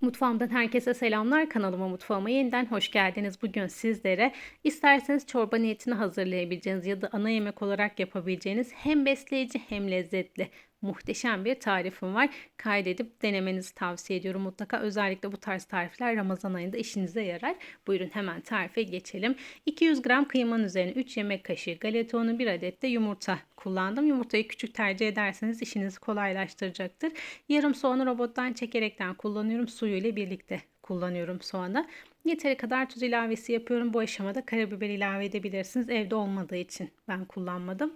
Mutfağımdan herkese selamlar. Kanalıma mutfağıma yeniden hoş geldiniz. Bugün sizlere isterseniz çorba niyetini hazırlayabileceğiniz ya da ana yemek olarak yapabileceğiniz hem besleyici hem lezzetli muhteşem bir tarifim var. Kaydedip denemenizi tavsiye ediyorum. Mutlaka özellikle bu tarz tarifler Ramazan ayında işinize yarar. Buyurun hemen tarife geçelim. 200 gram kıymanın üzerine 3 yemek kaşığı galeta unu 1 adet de yumurta kullandım. Yumurtayı küçük tercih ederseniz işinizi kolaylaştıracaktır. Yarım soğanı robottan çekerekten kullanıyorum. Suyu ile birlikte kullanıyorum soğanı. Yeteri kadar tuz ilavesi yapıyorum. Bu aşamada karabiber ilave edebilirsiniz. Evde olmadığı için ben kullanmadım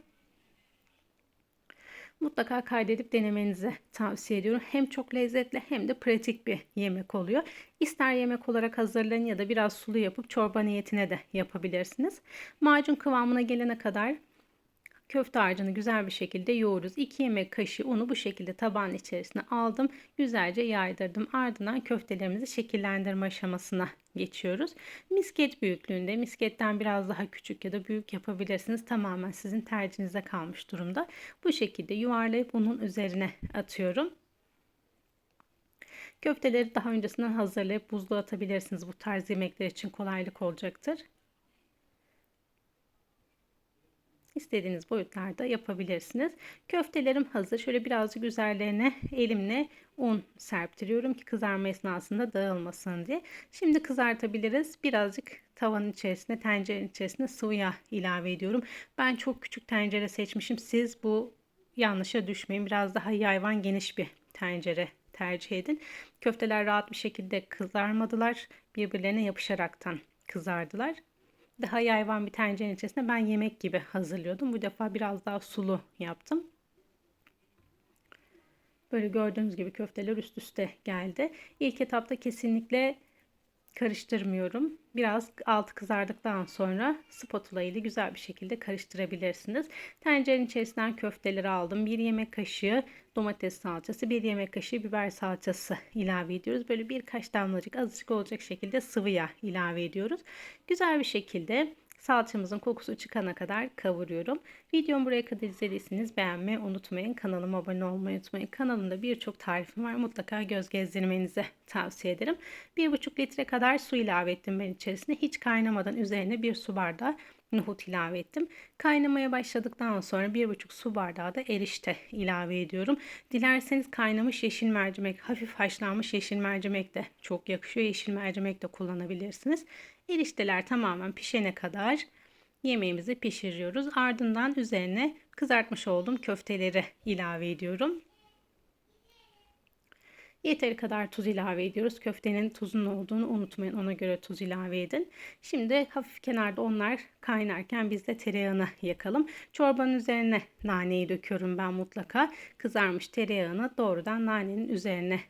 mutlaka kaydedip denemenizi tavsiye ediyorum. Hem çok lezzetli hem de pratik bir yemek oluyor. İster yemek olarak hazırlayın ya da biraz sulu yapıp çorba niyetine de yapabilirsiniz. Macun kıvamına gelene kadar köfte harcını güzel bir şekilde yoğururuz. 2 yemek kaşığı unu bu şekilde tabağın içerisine aldım. Güzelce yaydırdım. Ardından köftelerimizi şekillendirme aşamasına geçiyoruz. Misket büyüklüğünde, misketten biraz daha küçük ya da büyük yapabilirsiniz. Tamamen sizin tercihinize kalmış durumda. Bu şekilde yuvarlayıp unun üzerine atıyorum. Köfteleri daha öncesinden hazırlayıp buzluğa atabilirsiniz. Bu tarz yemekler için kolaylık olacaktır. İstediğiniz boyutlarda yapabilirsiniz. Köftelerim hazır. Şöyle birazcık üzerlerine elimle un serptiriyorum ki kızarma esnasında dağılmasın diye. Şimdi kızartabiliriz. Birazcık tavanın içerisine, tencerenin içerisine sıvı yağ ilave ediyorum. Ben çok küçük tencere seçmişim. Siz bu yanlışa düşmeyin. Biraz daha yayvan geniş bir tencere tercih edin. Köfteler rahat bir şekilde kızarmadılar. Birbirlerine yapışaraktan kızardılar daha yayvan bir tencerenin içerisinde ben yemek gibi hazırlıyordum. Bu defa biraz daha sulu yaptım. Böyle gördüğünüz gibi köfteler üst üste geldi. İlk etapta kesinlikle karıştırmıyorum. Biraz altı kızardıktan sonra spatula ile güzel bir şekilde karıştırabilirsiniz. Tencerenin içerisinden köfteleri aldım. Bir yemek kaşığı domates salçası, bir yemek kaşığı biber salçası ilave ediyoruz. Böyle birkaç damlacık azıcık olacak şekilde sıvı yağ ilave ediyoruz. Güzel bir şekilde Salçamızın kokusu çıkana kadar kavuruyorum. Videomu buraya kadar izlediyseniz beğenmeyi unutmayın. Kanalıma abone olmayı unutmayın. Kanalımda birçok tarifim var. Mutlaka göz gezdirmenizi tavsiye ederim. 1,5 litre kadar su ilave ettim ben içerisine. Hiç kaynamadan üzerine bir su bardağı nohut ilave ettim. Kaynamaya başladıktan sonra 1,5 su bardağı da erişte ilave ediyorum. Dilerseniz kaynamış yeşil mercimek, hafif haşlanmış yeşil mercimek de çok yakışıyor. Yeşil mercimek de kullanabilirsiniz. Erişteler tamamen pişene kadar yemeğimizi pişiriyoruz. Ardından üzerine kızartmış olduğum köfteleri ilave ediyorum. Yeteri kadar tuz ilave ediyoruz. Köftenin tuzun olduğunu unutmayın. Ona göre tuz ilave edin. Şimdi hafif kenarda onlar kaynarken biz de tereyağını yakalım. Çorbanın üzerine naneyi döküyorum ben mutlaka. Kızarmış tereyağını doğrudan nanenin üzerine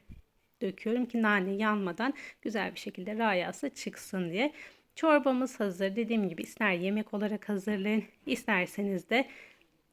döküyorum ki nane yanmadan güzel bir şekilde rayası çıksın diye. Çorbamız hazır. Dediğim gibi ister yemek olarak hazırlayın, isterseniz de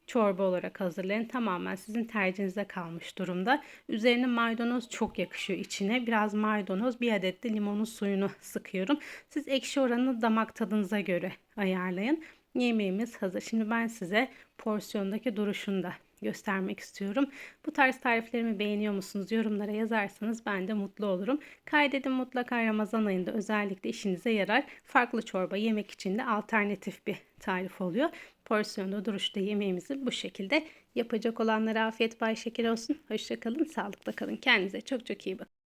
çorba olarak hazırlayın. Tamamen sizin tercihinize kalmış durumda. Üzerine maydanoz çok yakışıyor içine. Biraz maydanoz, bir adet de limonun suyunu sıkıyorum. Siz ekşi oranını damak tadınıza göre ayarlayın. Yemeğimiz hazır. Şimdi ben size porsiyondaki duruşunu da göstermek istiyorum. Bu tarz tariflerimi beğeniyor musunuz? Yorumlara yazarsanız ben de mutlu olurum. Kaydedin mutlaka Ramazan ayında özellikle işinize yarar. Farklı çorba yemek için de alternatif bir tarif oluyor. Porsiyonda duruşta yemeğimizi bu şekilde yapacak olanlara afiyet bay şeker olsun. Hoşçakalın, sağlıkla kalın. Kendinize çok çok iyi bakın.